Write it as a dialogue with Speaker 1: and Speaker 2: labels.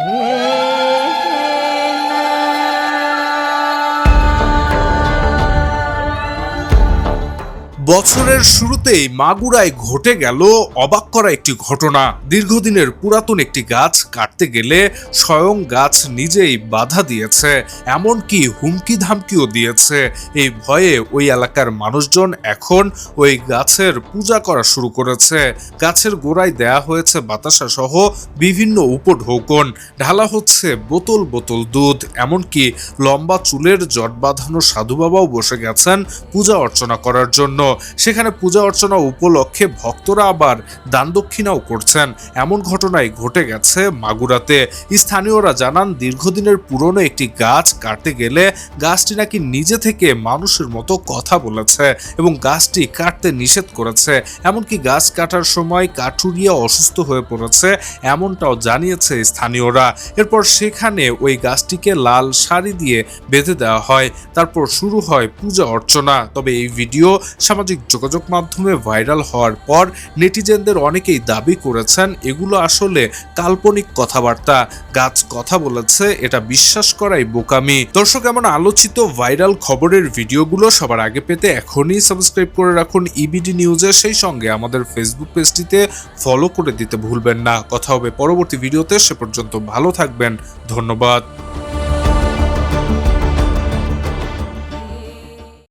Speaker 1: Mm-hmm. বছরের শুরুতেই মাগুরায় ঘটে গেল অবাক করা একটি ঘটনা। দীর্ঘদিনের পুরাতন একটি গাছ কাটতে গেলে স্বয়ং গাছ নিজেই বাধা দিয়েছে, এমনকি হুমকি ধামকিও দিয়েছে। এই ভয়ে ওই এলাকার মানুষজন এখন ওই গাছের পূজা করা শুরু করেছে। গাছের গোড়ায় দেয়া হয়েছে বাতাসা সহ বিভিন্ন উপঢৌকন। ঢালা হচ্ছে বোতল বোতল দুধ, এমনকি লম্বা চুলের জট বাঁধানো সাধু বাবাও বসে গেছেন পূজা অর্চনা করার জন্য। সেখানে পূজা অর্চনা উপলক্ষে ভক্তরা আবার দান দক্ষিণাও করছেন। এমন ঘটনাই ঘটে গেছে মাগুরাতে। স্থানীয়রা জানান, দীর্ঘদিনের পুরনো একটি গাছ কাটতে গেলে গাছটি নাকি নিজে থেকে মানুষের মতো কথা বলেছে এবং গাছটি কাটতে নিষেধ করেছে। এমনকি গাছ কাটার সময় কাঠুরিয়া অসুস্থ হয়ে পড়েছে এমনটাও জানিয়েছে স্থানীয়রা। এরপর সেখানে ওই গাছটিকে লাল শাড়ি দিয়ে বেঁধে দেওয়া হয়। তারপর শুরু হয় পূজা অর্চনা। তবে এই ভিডিও সামাজিক যোগাযোগ মাধ্যমে ভাইরাল হওয়ার পর নেটিজেনদের অনেকেই দাবি করেছেন, এগুলো আসলে কাল্পনিক কথাবার্তা। গাছ কথা বলেছে, এটা বিশ্বাস করাই বোকামি। দর্শক, এমন আলোচিত ভাইরাল খবরের ভিডিওগুলো সবার আগে পেতে এখনই সাবস্ক্রাইব করে রাখুন ইবিডি নিউজে সেই সঙ্গে আমাদের ফেসবুক পেজটিতে ফলো করে দিতে ভুলবেন না। কথা হবে পরবর্তী ভিডিওতে, সে পর্যন্ত ভালো থাকবেন। ধন্যবাদ।